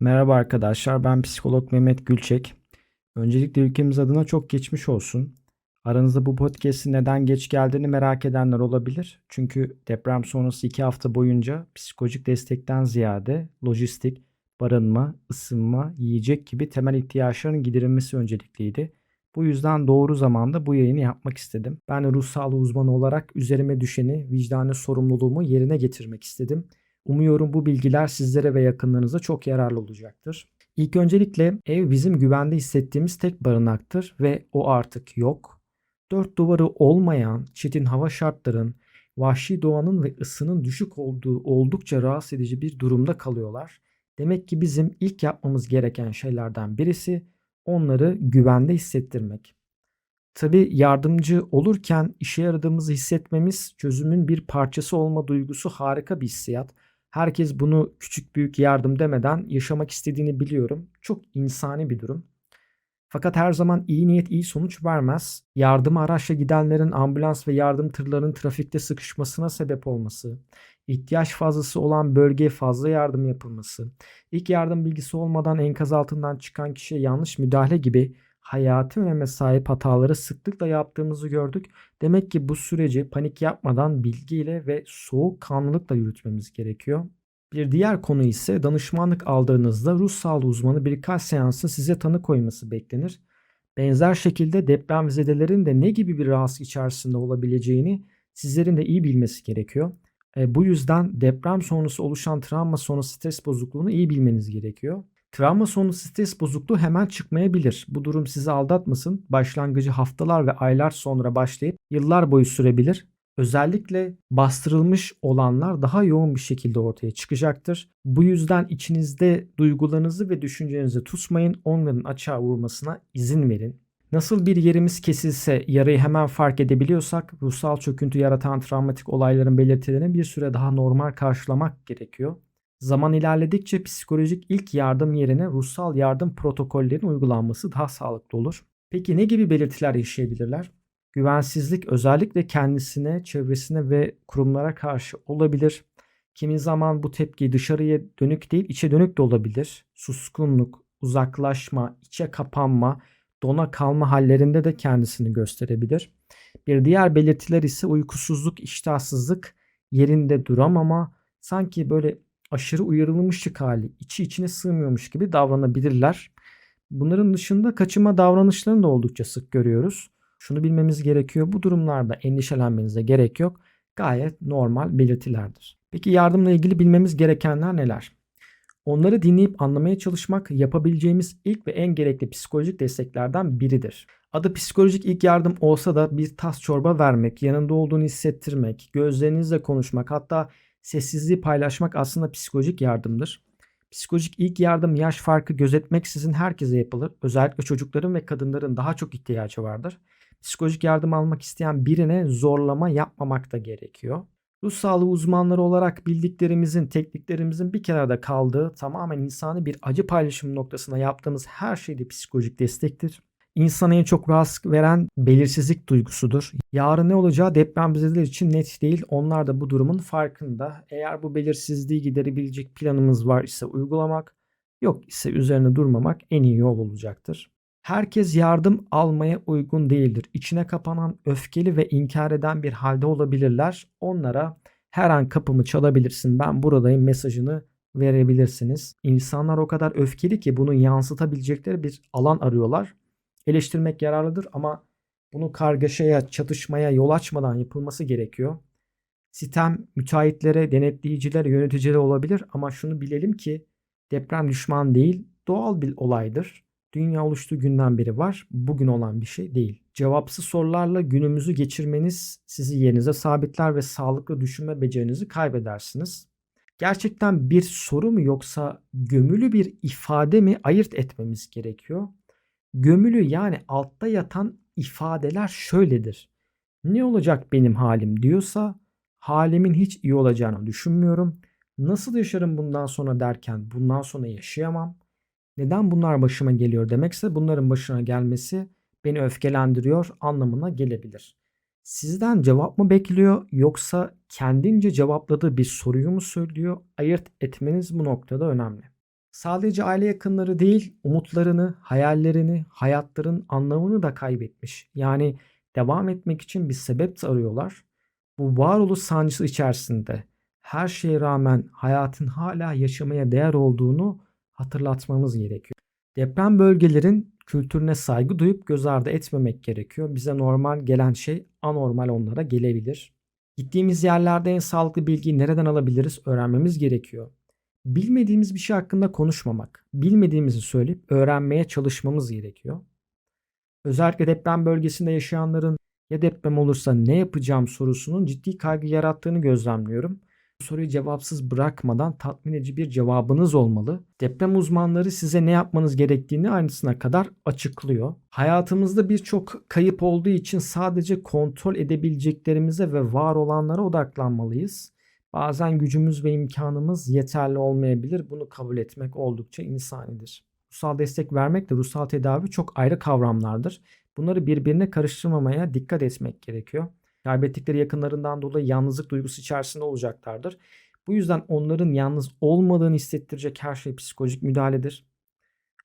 Merhaba arkadaşlar, ben psikolog Mehmet Gülçek. Öncelikle ülkemiz adına çok geçmiş olsun. Aranızda bu podcast'in neden geç geldiğini merak edenler olabilir. Çünkü deprem sonrası iki hafta boyunca psikolojik destekten ziyade lojistik, barınma, ısınma, yiyecek gibi temel ihtiyaçların giderilmesi öncelikliydi. Bu yüzden doğru zamanda bu yayını yapmak istedim. Ben ruh sağlığı uzmanı olarak üzerime düşeni, vicdani sorumluluğumu yerine getirmek istedim. Umuyorum bu bilgiler sizlere ve yakınlarınıza çok yararlı olacaktır. İlk öncelikle ev bizim güvende hissettiğimiz tek barınaktır ve o artık yok. Dört duvarı olmayan çetin hava şartların, vahşi doğanın ve ısının düşük olduğu oldukça rahatsız edici bir durumda kalıyorlar. Demek ki bizim ilk yapmamız gereken şeylerden birisi onları güvende hissettirmek. Tabi yardımcı olurken işe yaradığımızı hissetmemiz çözümün bir parçası olma duygusu harika bir hissiyat. Herkes bunu küçük büyük yardım demeden yaşamak istediğini biliyorum. Çok insani bir durum. Fakat her zaman iyi niyet iyi sonuç vermez. Yardıma araçla gidenlerin ambulans ve yardım tırlarının trafikte sıkışmasına sebep olması, ihtiyaç fazlası olan bölgeye fazla yardım yapılması, ilk yardım bilgisi olmadan enkaz altından çıkan kişiye yanlış müdahale gibi hayati öneme sahip hataları sıklıkla yaptığımızı gördük. Demek ki bu süreci panik yapmadan bilgiyle ve soğukkanlılıkla yürütmemiz gerekiyor. Bir diğer konu ise danışmanlık aldığınızda ruh sağlığı uzmanı birkaç seansın size tanı koyması beklenir. Benzer şekilde depremzedelerin de ne gibi bir rahatsız içerisinde olabileceğini sizlerin de iyi bilmesi gerekiyor. E, bu yüzden deprem sonrası oluşan travma sonrası stres bozukluğunu iyi bilmeniz gerekiyor. Travma sonrası stres bozukluğu hemen çıkmayabilir. Bu durum sizi aldatmasın. Başlangıcı haftalar ve aylar sonra başlayıp yıllar boyu sürebilir. Özellikle bastırılmış olanlar daha yoğun bir şekilde ortaya çıkacaktır. Bu yüzden içinizde duygularınızı ve düşüncelerinizi tutmayın. Onların açığa vurmasına izin verin. Nasıl bir yerimiz kesilse yarayı hemen fark edebiliyorsak ruhsal çöküntü yaratan travmatik olayların belirtilerini bir süre daha normal karşılamak gerekiyor. Zaman ilerledikçe psikolojik ilk yardım yerine ruhsal yardım protokollerinin uygulanması daha sağlıklı olur. Peki ne gibi belirtiler yaşayabilirler? Güvensizlik özellikle kendisine, çevresine ve kurumlara karşı olabilir. Kimi zaman bu tepki dışarıya dönük değil, içe dönük de olabilir. Suskunluk, uzaklaşma, içe kapanma, dona kalma hallerinde de kendisini gösterebilir. Bir diğer belirtiler ise uykusuzluk, iştahsızlık, yerinde duramama, sanki böyle aşırı uyarılmışlık hali, içi içine sığmıyormuş gibi davranabilirler. Bunların dışında kaçınma davranışlarını da oldukça sık görüyoruz. Şunu bilmemiz gerekiyor. Bu durumlarda endişelenmenize gerek yok. Gayet normal belirtilerdir. Peki yardımla ilgili bilmemiz gerekenler neler? Onları dinleyip anlamaya çalışmak yapabileceğimiz ilk ve en gerekli psikolojik desteklerden biridir. Adı psikolojik ilk yardım olsa da bir tas çorba vermek, yanında olduğunu hissettirmek, gözlerinizle konuşmak, hatta sessizliği paylaşmak aslında psikolojik yardımdır. Psikolojik ilk yardım yaş farkı gözetmeksizin herkese yapılır. Özellikle çocukların ve kadınların daha çok ihtiyacı vardır. Psikolojik yardım almak isteyen birine zorlama yapmamak da gerekiyor. Ruh sağlığı uzmanları olarak bildiklerimizin, tekniklerimizin bir kenarda kaldığı tamamen insani bir acı paylaşım noktasına yaptığımız her şey de psikolojik destektir. İnsana en çok rahatsız veren belirsizlik duygusudur. Yarın ne olacağı depremzedeler için net değil. Onlar da bu durumun farkında. Eğer bu belirsizliği giderebilecek planımız var ise uygulamak, yok ise üzerine durmamak en iyi yol olacaktır. Herkes yardım almaya uygun değildir. İçine kapanan, öfkeli ve inkar eden bir halde olabilirler. Onlara her an kapımı çalabilirsin, ben buradayım mesajını verebilirsiniz. İnsanlar o kadar öfkeli ki bunu yansıtabilecekleri bir alan arıyorlar. Eleştirmek yararlıdır ama bunu kargaşaya, çatışmaya yol açmadan yapılması gerekiyor. Sitem müteahhitlere, denetleyicilere, yöneticilere olabilir ama şunu bilelim ki deprem düşman değil, doğal bir olaydır. Dünya oluştuğu günden beri var. Bugün olan bir şey değil. Cevapsız sorularla günümüzü geçirmeniz sizi yerinize sabitler ve sağlıklı düşünme becerinizi kaybedersiniz. Gerçekten bir soru mu yoksa gömülü bir ifade mi ayırt etmemiz gerekiyor. Gömülü yani altta yatan ifadeler şöyledir. Ne olacak benim halim diyorsa halimin hiç iyi olacağını düşünmüyorum. Nasıl yaşarım bundan sonra derken bundan sonra yaşayamam. Neden bunlar başıma geliyor demekse bunların başına gelmesi beni öfkelendiriyor anlamına gelebilir. Sizden cevap mı bekliyor yoksa kendince cevapladığı bir soruyu mu söylüyor? Ayırt etmeniz bu noktada önemli. Sadece aile yakınları değil, umutlarını, hayallerini, hayatların anlamını da kaybetmiş. Yani devam etmek için bir sebep arıyorlar. Bu varoluş sancısı içerisinde her şeye rağmen hayatın hala yaşamaya değer olduğunu hatırlatmamız gerekiyor. Deprem bölgelerin kültürüne saygı duyup göz ardı etmemek gerekiyor. Bize normal gelen şey anormal onlara gelebilir. Gittiğimiz yerlerde en sağlıklı bilgiyi nereden alabiliriz öğrenmemiz gerekiyor. Bilmediğimiz bir şey hakkında konuşmamak, bilmediğimizi söyleyip öğrenmeye çalışmamız gerekiyor. Özellikle deprem bölgesinde yaşayanların ya deprem olursa ne yapacağım sorusunun ciddi kaygı yarattığını gözlemliyorum. Bu soruyu cevapsız bırakmadan tatmin edici bir cevabınız olmalı. Deprem uzmanları size ne yapmanız gerektiğini aynısına kadar açıklıyor. Hayatımızda birçok kayıp olduğu için sadece kontrol edebileceklerimize ve var olanlara odaklanmalıyız. Bazen gücümüz ve imkanımız yeterli olmayabilir. Bunu kabul etmek oldukça insanidir. Ruhsal destek vermek de ruhsal tedavi çok ayrı kavramlardır. Bunları birbirine karıştırmamaya dikkat etmek gerekiyor. Kaybettikleri yakınlarından dolayı yalnızlık duygusu içerisinde olacaklardır. Bu yüzden onların yalnız olmadığını hissettirecek her şey psikolojik müdahaledir.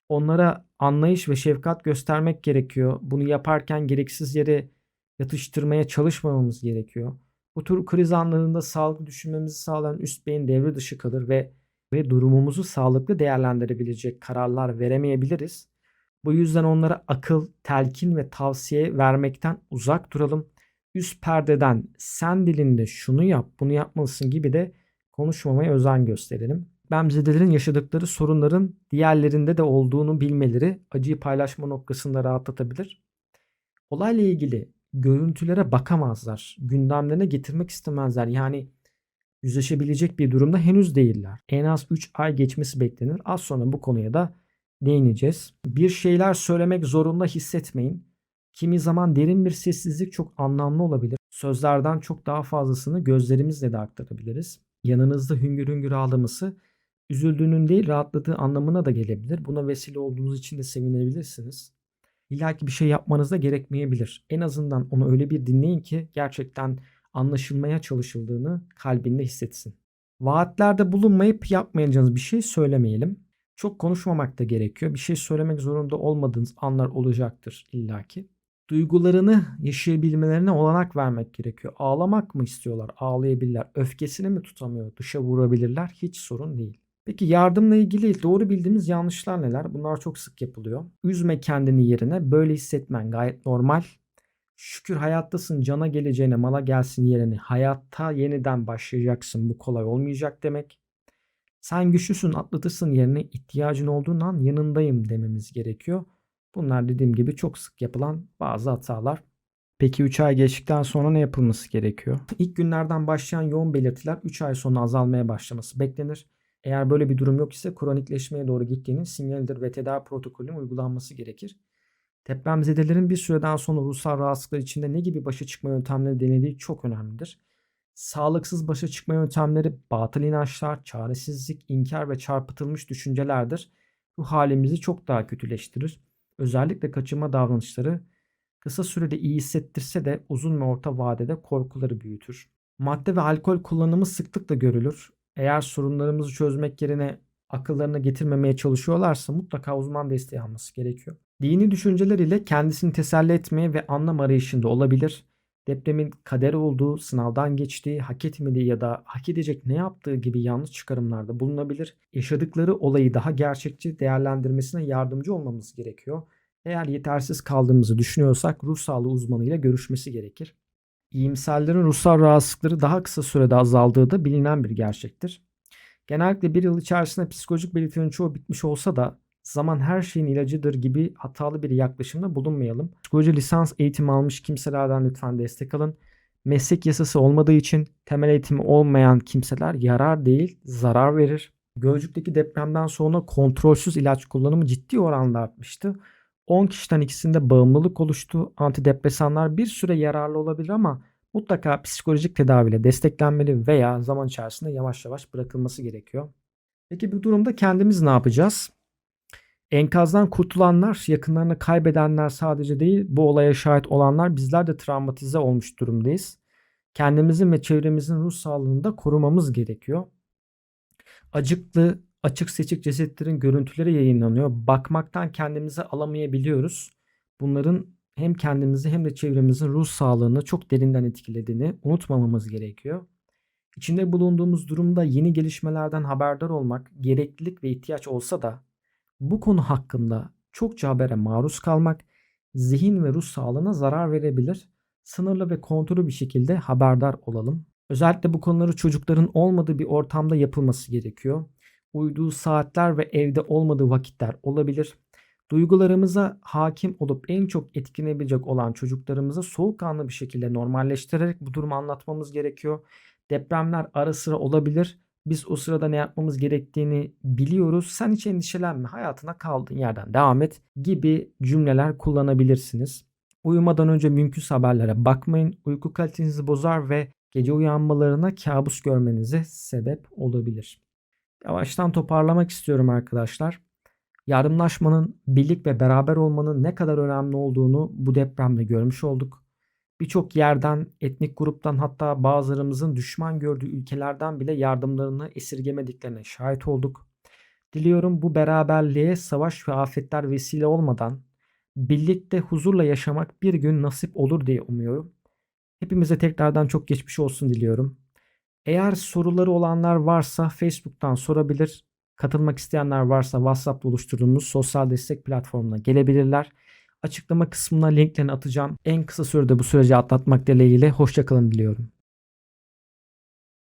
Onlara anlayış ve şefkat göstermek gerekiyor. Bunu yaparken gereksiz yere yatıştırmaya çalışmamamız gerekiyor. Bu tür kriz anlarında sağlıklı düşünmemizi sağlayan üst beyin devre dışı kalır ve ve durumumuzu sağlıklı değerlendirebilecek kararlar veremeyebiliriz. Bu yüzden onlara akıl, telkin ve tavsiye vermekten uzak duralım. Üst perdeden sen dilinde şunu yap, bunu yapmalısın gibi de konuşmamaya özen gösterelim. Bemzedelerin yaşadıkları sorunların diğerlerinde de olduğunu bilmeleri acıyı paylaşma noktasında rahatlatabilir. Olayla ilgili görüntülere bakamazlar. Gündemlerine getirmek istemezler. Yani yüzleşebilecek bir durumda henüz değiller. En az 3 ay geçmesi beklenir. Az sonra bu konuya da değineceğiz. Bir şeyler söylemek zorunda hissetmeyin. Kimi zaman derin bir sessizlik çok anlamlı olabilir. Sözlerden çok daha fazlasını gözlerimizle de aktarabiliriz. Yanınızda hüngür hüngür ağlaması üzüldüğünün değil rahatladığı anlamına da gelebilir. Buna vesile olduğunuz için de sevinebilirsiniz. İlla ki bir şey yapmanız da gerekmeyebilir. En azından onu öyle bir dinleyin ki gerçekten anlaşılmaya çalışıldığını kalbinde hissetsin. Vaatlerde bulunmayıp yapmayacağınız bir şey söylemeyelim. Çok konuşmamak da gerekiyor. Bir şey söylemek zorunda olmadığınız anlar olacaktır illaki. Duygularını yaşayabilmelerine olanak vermek gerekiyor. Ağlamak mı istiyorlar? Ağlayabilirler. Öfkesini mi tutamıyor? Dışa vurabilirler. Hiç sorun değil. Peki yardımla ilgili doğru bildiğimiz yanlışlar neler? Bunlar çok sık yapılıyor. Üzme kendini yerine böyle hissetmen gayet normal. Şükür hayattasın cana geleceğine mala gelsin yerine hayatta yeniden başlayacaksın bu kolay olmayacak demek. Sen güçlüsün atlatırsın yerine ihtiyacın olduğun an yanındayım dememiz gerekiyor. Bunlar dediğim gibi çok sık yapılan bazı hatalar. Peki 3 ay geçtikten sonra ne yapılması gerekiyor? İlk günlerden başlayan yoğun belirtiler 3 ay sonra azalmaya başlaması beklenir. Eğer böyle bir durum yok ise kronikleşmeye doğru gittiğinin sinyalidir ve tedavi protokolünün uygulanması gerekir. Depremzedelerin bir süreden sonra ruhsal rahatsızlıklar içinde ne gibi başa çıkma yöntemleri denediği çok önemlidir. Sağlıksız başa çıkma yöntemleri batıl inançlar, çaresizlik, inkar ve çarpıtılmış düşüncelerdir. Bu halimizi çok daha kötüleştirir. Özellikle kaçınma davranışları kısa sürede iyi hissettirse de uzun ve orta vadede korkuları büyütür. Madde ve alkol kullanımı sıklıkla görülür. Eğer sorunlarımızı çözmek yerine akıllarına getirmemeye çalışıyorlarsa mutlaka uzman desteği alması gerekiyor. Dini düşünceler ile kendisini teselli etmeye ve anlam arayışında olabilir. Depremin kader olduğu, sınavdan geçtiği, hak etmediği ya da hak edecek ne yaptığı gibi yanlış çıkarımlarda bulunabilir. Yaşadıkları olayı daha gerçekçi değerlendirmesine yardımcı olmamız gerekiyor. Eğer yetersiz kaldığımızı düşünüyorsak ruh sağlığı uzmanıyla görüşmesi gerekir. İyimserlerin ruhsal rahatsızlıkları daha kısa sürede azaldığı da bilinen bir gerçektir. Genellikle bir yıl içerisinde psikolojik belirtilerin çoğu bitmiş olsa da zaman her şeyin ilacıdır gibi hatalı bir yaklaşımda bulunmayalım. Psikoloji lisans eğitimi almış kimselerden lütfen destek alın. Meslek yasası olmadığı için temel eğitimi olmayan kimseler yarar değil zarar verir. Gölcük'teki depremden sonra kontrolsüz ilaç kullanımı ciddi oranda artmıştı. 10 kişiden ikisinde bağımlılık oluştu. Antidepresanlar bir süre yararlı olabilir ama mutlaka psikolojik tedaviyle desteklenmeli veya zaman içerisinde yavaş yavaş bırakılması gerekiyor. Peki bu durumda kendimiz ne yapacağız? Enkazdan kurtulanlar, yakınlarını kaybedenler sadece değil, bu olaya şahit olanlar bizler de travmatize olmuş durumdayız. Kendimizin ve çevremizin ruh sağlığını da korumamız gerekiyor. Acıklı, açık seçik cesetlerin görüntüleri yayınlanıyor. Bakmaktan kendimizi alamayabiliyoruz. Bunların hem kendimizi hem de çevremizin ruh sağlığını çok derinden etkilediğini unutmamamız gerekiyor. İçinde bulunduğumuz durumda yeni gelişmelerden haberdar olmak gereklilik ve ihtiyaç olsa da bu konu hakkında çokça habere maruz kalmak zihin ve ruh sağlığına zarar verebilir. Sınırlı ve kontrollü bir şekilde haberdar olalım. Özellikle bu konuları çocukların olmadığı bir ortamda yapılması gerekiyor. Uyuduğu saatler ve evde olmadığı vakitler olabilir. Duygularımıza hakim olup en çok etkilenebilecek olan çocuklarımıza soğukkanlı bir şekilde normalleştirerek bu durumu anlatmamız gerekiyor. Depremler ara sıra olabilir. Biz o sırada ne yapmamız gerektiğini biliyoruz. Sen hiç endişelenme. Hayatına kaldığın yerden devam et gibi cümleler kullanabilirsiniz. Uyumadan önce mümkünse haberlere bakmayın. Uyku kalitenizi bozar ve gece uyanmalarına kabus görmenize sebep olabilir. Yavaştan toparlamak istiyorum arkadaşlar. Yardımlaşmanın, birlik ve beraber olmanın ne kadar önemli olduğunu bu depremde görmüş olduk. Birçok yerden, etnik gruptan hatta bazılarımızın düşman gördüğü ülkelerden bile yardımlarını esirgemediklerine şahit olduk. Diliyorum bu beraberliğe savaş ve afetler vesile olmadan birlikte huzurla yaşamak bir gün nasip olur diye umuyorum. Hepimize tekrardan çok geçmiş olsun diliyorum. Eğer soruları olanlar varsa Facebook'tan sorabilir. Katılmak isteyenler varsa WhatsApp'ta oluşturduğumuz sosyal destek platformuna gelebilirler. Açıklama kısmına linklerini atacağım. En kısa sürede bu süreci atlatmak dileğiyle hoşçakalın diliyorum.